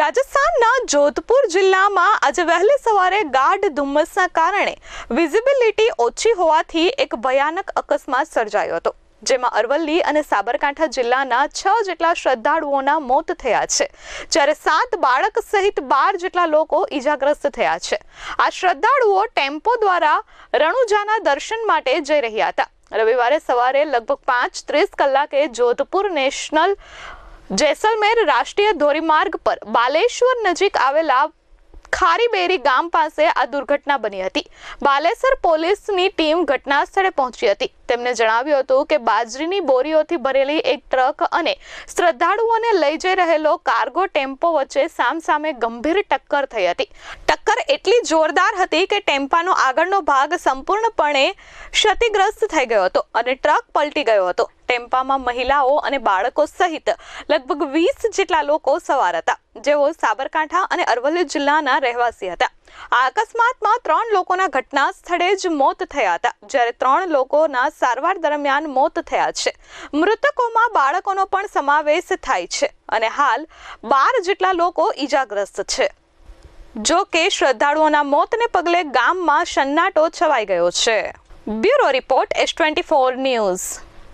રાજસ્થાનના જોધપુર જિલ્લામાં આજે વહેલી સવારે ગાઢ ધુમ્મસના કારણે વિઝિબિલિટી ઓછી હોવાથી એક ભયાનક અકસ્માત સર્જાયો હતો, જેમાં અરવલ્લી અને સાબરકાંઠા જિલ્લાના છ જેટલા શ્રદ્ધાળુઓના મોત થયા છે, જ્યારે સાત બાળક સહિત બાર જેટલા લોકો ઈજાગ્રસ્ત થયા છે. આ શ્રદ્ધાળુઓ ટેમ્પો દ્વારા રણુજાના દર્શન માટે જઈ રહ્યા હતા. રવિવારે સવારે લગભગ પાંચ ત્રીસ કલાકે જોધપુર નેશનલ જેસલમેર રાષ્ટ્રીય ધોરીમાર્ગ પર બાલેશ્વર નજીક આવેલા ખારીબેરી ગામ પાસે આ દુર્ઘટના બની હતી. બાલેસર પોલીસની ટીમ ઘટના સ્થળે પહોંચી હતી. તેમણે જણાવ્યું હતું કે બાજરીની બોરીઓથી ભરેલી એક ટ્રક અને શ્રદ્ધાળુઓને લઈ જઈ રહેલો કાર્ગો ટેમ્પો વચ્ચે સામસામે ગંભીર ટક્કર થઈ હતી. ટક્કર એટલી જોરદાર હતી કે ટેમ્પાનો આગળનો ભાગ સંપૂર્ણપણે ક્ષતિગ્રસ્ત થઈ ગયો હતો અને ટ્રક પલટી ગયો હતો. ટેમ્પામાં મહિલાઓ અને બાળકો સહિત લગભગ વીસ જેટલા લોકો સવાર હતા. જેઓ સાબરકાંઠા અને અરવલ્લી જિલ્લાના રહેવાસી હતા. આ અકસ્માતમાં ત્રણ લોકોના ઘટના સ્થળે જ મોત થયા હતા. જ્યારે ત્રણ લોકોના સારવાર દરમિયાન મોત થયા છે. મૃતકોમાં બાળકોનો પણ સમાવેશ થાય છે અને હાલ બાર જેટલા લોકો ઈજાગ્રસ્ત છે. જો કે શ્રદ્ધાળુઓના મોતને પગલે ગામમાં સન્નાટો છવાઈ ગયો છે. Bureau report S twenty four news.